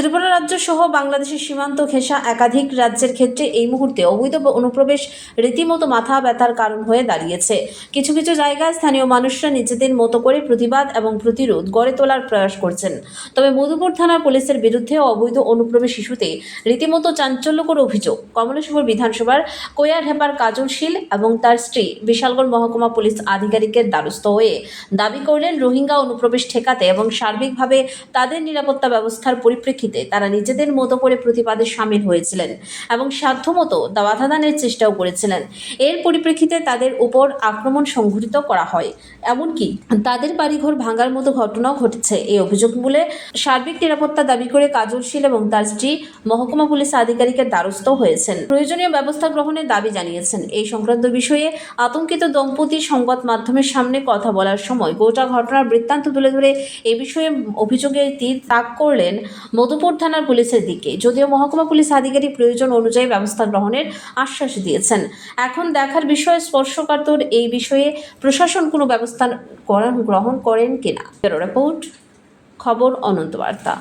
ত্রিপুরা রাজ্য সহ বাংলাদেশের সীমান্ত ঘেঁষা একাধিক রাজ্যের ক্ষেত্রে এই মুহূর্তে অবৈধ অনুপ্রবেশ রীতিমতো মাথা ব্যথার কারণ হয়ে দাঁড়িয়েছে। কিছু কিছু জায়গায় স্থানীয় মানুষরা নিজেদের মতো করে প্রতিবাদ এবং প্রতিরোধ গড়ে তোলার প্রয়াস করছেন। তবে মধুপুর থানা পুলিশের বিরুদ্ধে অবৈধ অনুপ্রবেশ ইস্যুতে রীতিমতো চাঞ্চল্যকর অভিযোগ। কমলেশ্বর বিধানসভার কৈয়ারহেপার কাজল শীল এবং তার স্ত্রী বিশালগড় মহকুমা পুলিশ আধিকারিকের দ্বারস্থ হয়ে দাবি করলেন, রোহিঙ্গা অনুপ্রবেশ ঠেকাতে এবং সার্বিকভাবে তাদের নিরাপত্তা ব্যবস্থার পরিপ্রেক্ষিতে তারা নিজেদের মতো করে প্রতিবাদে সামিল হয়েছিলেন এবং সাধ্যমতো বাধাদানের চেষ্টাও করেছিলেন। এর পরিপ্রেক্ষিতে তাদের উপর আক্রমণ সংঘটিত করা হয়। এমনকি তাদের বাড়িঘর ভাঙার মতো ঘটনাও ঘটেছে। এই অভিযোগ বলে সার্বিক নিরাপত্তা দাবি করে কাজল শীল এবং তার স্ত্রী মহকুমা পুলিশ আধিকারিকের দ্বারস্থ হয়েছেন। প্রয়োজনীয় ব্যবস্থা গ্রহণের দাবি জানিয়েছেন। এই সংক্রান্ত বিষয়ে আতঙ্কিত দম্পতি সংবাদ মাধ্যমের সামনে কথা বলার সময় গোটা ঘটনার বৃত্তান্ত তুলে ধরে এ বিষয়ে অভিযোগের তীর তাক করলেন মধুপুর থানার পুলিশের দিকে। যদিও মহকুমা পুলিশ আধিকারিক প্রয়োজন অনুযায়ী ব্যবস্থা গ্রহণের আশ্বাস দিয়েছেন। এখন দেখার বিষয়ে, স্পর্শকাতর এই বিষয়ে প্রশাসন কোনো ব্যবস্থা গ্রহণ করেন কিনা? রিপোর্ট, খবর অনন্ত বার্তা